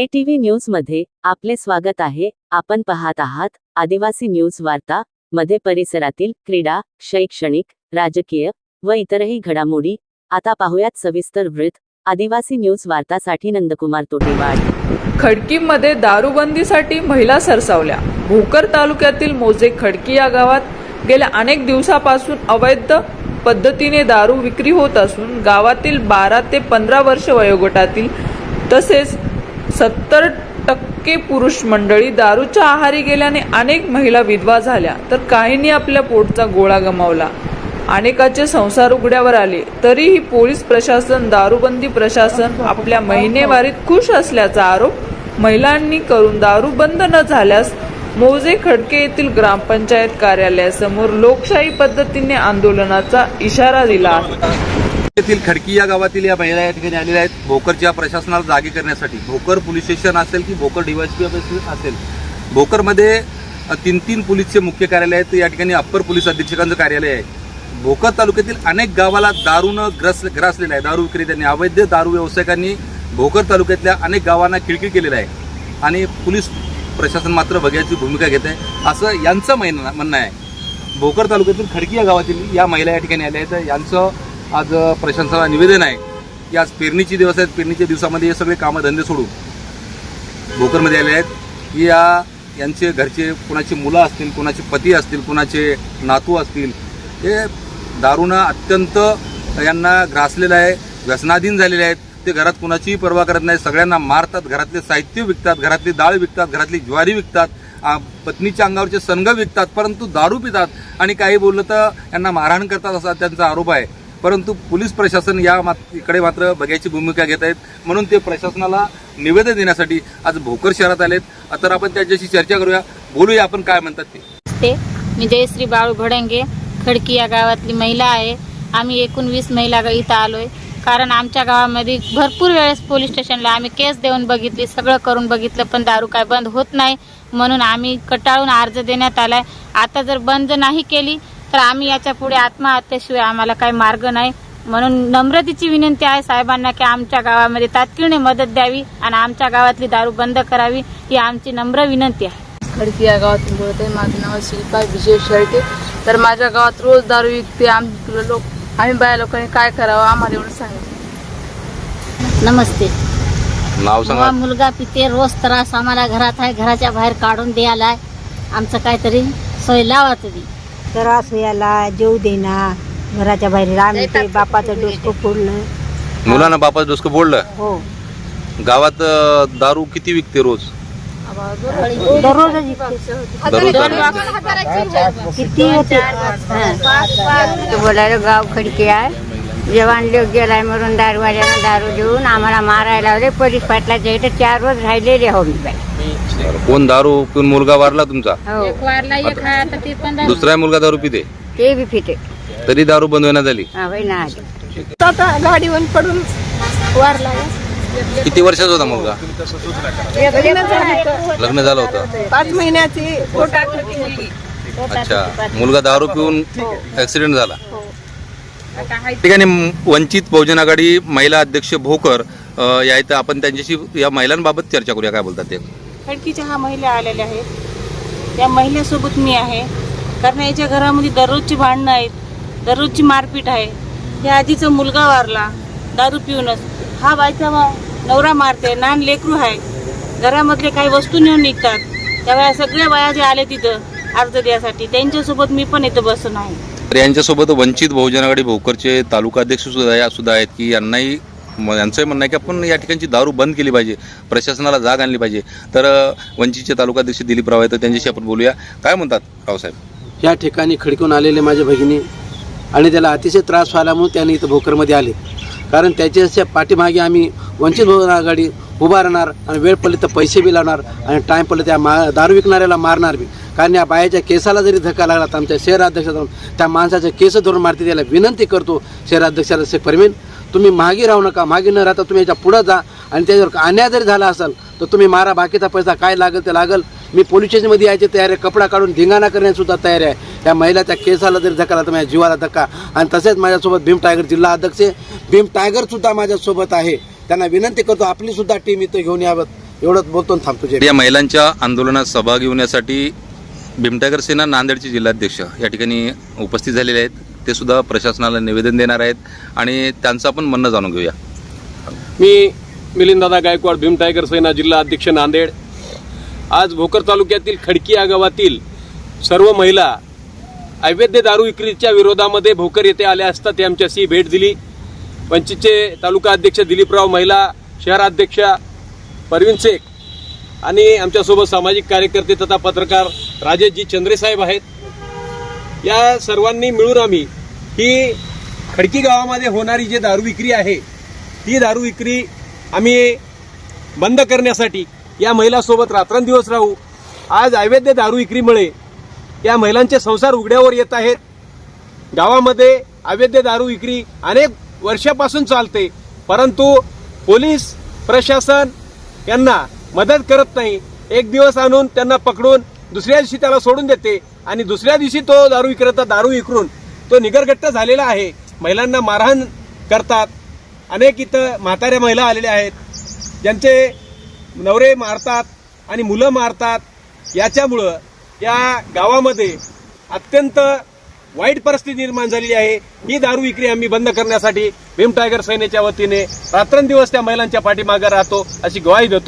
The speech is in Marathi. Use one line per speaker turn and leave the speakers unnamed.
एटीव्ही न्यूजमध्ये आपले स्वागत आहे. आपण पाहत आहात आदिवासी न्यूज वार्ता मध्ये परिसरातील क्रीडा शैक्षणिक राजकीय व इतरही घडामोडी. आता पाहुयात सविस्तर वृत्त. आदिवासी न्यूज वार्तासाठी नंदकुमार तोटेवाड.
खडकीमध्ये दारूबंदीसाठी महिला सरसावल्या. भोकर तालुक्यातील मोजे खडकी या गावात गेल्या अनेक दिवसापासून अवैध पद्धतीने दारू विक्री होत असून गावातील बारा ते पंधरा वर्ष वयोगटातील तसेच सत्तर टक्के पुरुष मंडळी दारूच्या आहारी गेल्याने अनेक महिला विधवा झाल्या तर काहींनी आपल्या पोटचा गोळा गमावला. अनेकाचे संसार उघड्यावर आले तरीही पोलीस प्रशासन दारूबंदी प्रशासन आपल्या महिनेवारीत खुश असल्याचा आरोप महिलांनी करून दारू बंद न झाल्यास मोजे खडके येथील ग्रामपंचायत कार्यालयासमोर लोकशाही पद्धतीने आंदोलनाचा इशारा दिला आहे.
येथील खडकी या गावातील या महिला या ठिकाणी आलेल्या आहेत. भोकरच्या प्रशासनाला जागे करण्यासाठी. भोकर पोलीस स्टेशन असेल की भोकर डीवायसपी असेल. भोकरमध्ये तीन तीन पोलीसचे मुख्य कार्यालय आहेत. या ठिकाणी अप्पर पोलीस अधीक्षकांचं कार्यालय आहे. भोकर तालुक्यातील अनेक गावाला दारूनं ग्रस ग्रासलेलं आहे. दारू विक्रेत्यांनी अवैध दारू व्यावसायिकांनी भोकर तालुक्यातल्या अनेक गावांना खिळखिळ केलेलं आहे. आणि पोलीस प्रशासन मात्र बघ्याची भूमिका घेत आहे. असं यांचं म्हणणं म्हणणं आहे. भोकर तालुक्यातील खडकी या गावातील या महिला या ठिकाणी आल्या आहेत. यांचं आज प्रशासनाला निवेदन आहे की आज पेरणीचे दिवस आहेत पेरणीच्या दिवसामध्ये हे सगळे कामधंदे सोडून भोकरमध्ये आले आहेत. की या यांचे घरचे कोणाची मुलं असतील कुणाचे पती असतील कुणाचे नातू असतील हे दारूनं अत्यंत यांना ग्रासलेलं आहे व्यसनाधीन झालेले आहेत. ते घरात कुणाचीही पर्वा करत नाही. सगळ्यांना मारतात घरातले साहित्य विकतात घरातली डाळ विकतात घरातली ज्वारी विकतात पत्नीच्या अंगावरचे सनग विकतात परंतु दारू पितात. आणि काही बोललं तर यांना मारहाण करतात असा त्यांचा आरोप आहे. परंतु पोलीस प्रशासन या इकडे मात्र बघायची भूमिका घेत आहेत. म्हणून ते प्रशासनाला निवेदन देण्यासाठी आज भोकर शहरात आलेत. तर आपण त्यांच्याशी चर्चा करूया. बोलूया आपण काय म्हणतात ते.
मी जयश्री बाळू भडंगे खडकी या गावातली महिला आहे. आम्ही एकूण वीस महिला इथं आलोय. कारण आमच्या गावामध्ये भरपूर वेळेस पोलीस स्टेशनला आम्ही केस देऊन बघितली सगळं करून बघितलं पण दारू काय बंद होत नाही. म्हणून आम्ही कटाळून अर्ज देण्यात आलाय. आता जर बंद नाही केली तर आम्ही याच्यापुढे आत्महत्येशिवाय आम्हाला काही मार्ग नाही. म्हणून नम्रतेची विनंती आहे साहेबांना की आमच्या गावामध्ये तात्काळ मदत द्यावी आणि आमच्या गावातली दारू बंद करावी ही आमची नम्र विनंती आहे.
खडकी या गावातून बोलत आहे माझं नाव आहे शिल्पा विजय शेळके. तर माझ्या गावात रोज दारू विकते. आम्ही लोक आम्ही बाया लोकांनी काय करावं आम्हाला एवढं सांगितलं
नमस्ते.
नाव
हा मुलगा पिते रोज त्रास आम्हाला घरात आहे. घराच्या बाहेर काढून द्यायला आमचं काहीतरी सोय लावा तुम्ही
त्रास याला जेव देना घराच्या बाहेर आम्ही ते बापाचं डोसकं फोडलं.
मुलांना बापा डोसकं बोललं
हो.
गावात दारू किती विकते रोज?
दररोज किती होते? बोलायला गाव खडकी आहे. जवान लोक गेलाय मरून दारूवाल्यानं दारू देऊन आम्हाला मारायला लावले. पोलीस पाटलाच्या इथे चार रोज राहिलेले हो मी बाई.
कोण दारू पिऊन मुलगा वारला तुमचा?
हो.
एक वारला एक आहे आता ते पण
दुसरा मुलगा दारू पिते?
ते बी फिटे
तरी दारू बंद होण्यात झाली.
हा
आता गाडीवर पडून वारला.
किती वर्षाचा होता मुलगा? लग्न झालं होतं.
पाच महिन्याची
अच्छा मुलगा दारू पिऊन ऍक्सिडेंट झाला. ठिकाणी वंचित बहुजन आघाडी महिला अध्यक्ष भोकर या इथं आपण त्यांच्याशी या महिलांबाबत चर्चा करूया. काय बोलतात ते?
खडकीच्या हा महिला आलेल्या आहेत. त्या महिलेसोबत मी आहे. कारण याच्या घरामध्ये दररोजची भांडणं आहेत दररोजची मारपीट आहे. या आजीचा मुलगा वारला दारू पिऊनच. हा बायचा नवरा मारते लहान लेकरू आहे. घरामधले काही वस्तू नेऊन निघतात. त्यावेळेला सगळ्या बाया जे आले तिथं अर्ज द्यासाठी त्यांच्यासोबत मी पण इथं बसून आहे.
तर यांच्यासोबत वंचित बहुजन आघाडी भोकरचे तालुकाध्यक्ष सुद्धा या- सुद्धा आहेत की यांनाही म- यांचंही म्हणणं आहे की आपण या ठिकाणची दारू बंद केली पाहिजे. प्रशासनाला जाग आणली पाहिजे. तर वंचितचे तालुका अध्यक्ष दिलीप राव आहेत तर त्यांच्याशी आपण बोलूया. काय म्हणतात रावसाहेब?
या ठिकाणी खडकून आलेले माझ्या भगिनी आणि त्याला अतिशय त्रास व्हायल्यामुळे त्यांनी इथं भोकरमध्ये आले. कारण त्याच्या पाठीमागे आम्ही वंचित बहुजन आघाडी उभा राहणार आणि वेळ पडली तर पैसे बी लावणार आणि टाईम पडले त्या मा दारू विकणाऱ्याला मारणार बी. कारण या बायाच्या केसाला जरी धक्का लागला तर आमच्या शहराध्यक्षाकडून त्या माणसाचे केस धरून मारते त्याला विनंती करतो शहराध्यक्षाला से परवीन तुम्ही मागे राहू नका मागे न राहता तुम्ही याच्या पुढं जा आणि त्याच्यावर अन्याय जरी झाला असेल तर तुम्ही मारा बाकीचा पैसा काय लागेल ते लागेल. मी पोलीस स्टेशनमध्ये यायची तयारी आहे कपडा काढून धिंगाणा करण्यासुद्धा तयारी आहे. त्या महिलाच्या केसाला जरी धक्का लागला तर माझ्या जीवाला धक्का. आणि तसेच माझ्यासोबत भीम टायगर जिल्हा अध्यक्ष आहे. भीम टायगरसुद्धा माझ्यासोबत आहे. त्यांना विनंती करतो आपली सुद्धा टीम इथं घेऊन यावं. एवढंच बोलतो आणि थांबतो. जय
या महिलांच्या आंदोलनात सहभागी होण्यासाठी भीमटागर सेना नांदेडचे जिल्हाध्यक्ष या ठिकाणी उपस्थित झालेले आहेत. ते सुद्धा प्रशासनाला निवेदन देणार आहेत आणि त्यांचं आपण म्हणणं जाणून घेऊया.
मी मिलिंददादा गायकवाड भीम टायगर सेना जिल्हा अध्यक्ष नांदेड. आज भोकर तालुक्यातील खडकी या गावातील सर्व महिला अवैध दारू विक्रीच्या विरोधामध्ये भोकर येथे आल्या असता ते आमच्याशी भेट दिली. वंचितचे तालुका अध्यक्ष दिलीपराव महिला शहराध्यक्षा परवीन शेख आणि आमच्यासोबत सामाजिक कार्यकर्ते तथा पत्रकार राजेशजी चंद्रेसाहेब आहेत. या सर्वांनी मिळून आम्ही ही खडकी गावामध्ये होणारी जी दारू विक्री आहे ती दारू विक्री आम्ही बंद करण्यासाठी या महिलासोबत रात्रंदिवस राहू. आज अवैध दारू विक्रीमुळे या महिलांचे संसार उघड्यावर येत आहेत. गावामध्ये अवैध दारू विक्री अनेक वर्षापासून चालते. परंतु पोलीस प्रशासन यांना मदत करत नाही. एक दिवस आणून त्यांना पकडून दुसऱ्या दिवशी त्याला सोडून देते आणि दुसऱ्या दिवशी तो दारू विक्रेता दारू विकरून तो निगरगट्ट झालेला आहे. महिलांना मारहाण करतात. अनेक इथं म्हाताऱ्या महिला आलेल्या आहेत. ज्यांचे नवरे मारतात आणि मुलं मारतात. याच्यामुळं या गावामध्ये अत्यंत वाईट परिस्थिती निर्माण झालेली आहे. ही दारू विक्री आम्ही बंद करण्यासाठी भीम टायगर सेनेच्या वतीने रात्रंदिवस त्या महिलांच्या पाठीमागे राहतो अशी ग्वाही देतो.